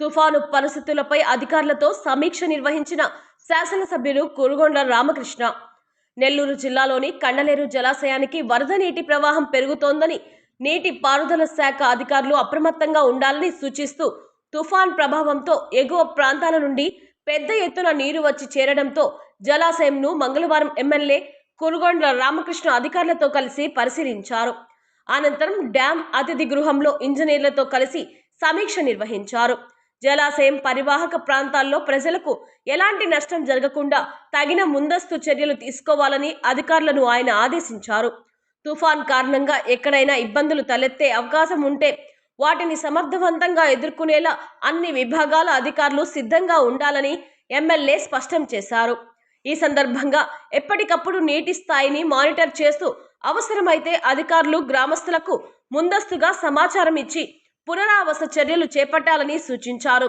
తుఫాను పరిస్థితులపై అధికారులతో సమీక్ష నిర్వహించిన శాసనసభ్యులు కురుగొండ రామకృష్ణ. నెల్లూరు జిల్లాలోని కండలేరు జలాశయానికి వరద నీటి ప్రవాహం పెరుగుతోందని నీటి పారుదల శాఖ అధికారులు అప్రమత్తంగా ఉండాలని సూచిస్తూ తుఫాన్ ప్రభావంతో ఎగువ ప్రాంతాల నుండి పెద్ద ఎత్తున నీరు వచ్చి చేరడంతో జలాశయంను మంగళవారం ఎమ్మెల్యే కురుగొండ్ల రామకృష్ణ అధికారులతో కలిసి పరిశీలించారు. అనంతరం డ్యాం అతిథి గృహంలో ఇంజనీర్లతో కలిసి సమీక్ష నిర్వహించారు. జలాశయం పరివాహక ప్రాంతాల్లో ప్రజలకు ఎలాంటి నష్టం జరగకుండా తగిన ముందస్తు చర్యలు తీసుకోవాలని అధికారులను ఆయన ఆదేశించారు. తుఫాన్ కారణంగా ఎక్కడైనా ఇబ్బందులు తలెత్తే అవకాశం ఉంటే వాటిని సమర్థవంతంగా ఎదుర్కొనేలా అన్ని విభాగాల అధికారులు సిద్ధంగా ఉండాలని ఎమ్మెల్యే స్పష్టం చేశారు. ఈ సందర్భంగా ఎప్పటికప్పుడు నీటి స్థాయిని మానిటర్ చేస్తూ అవసరమైతే అధికారులు గ్రామస్తులకు ముందస్తుగా సమాచారం ఇచ్చి పునరావాస చర్యలు చేపట్టాలని సూచించారు.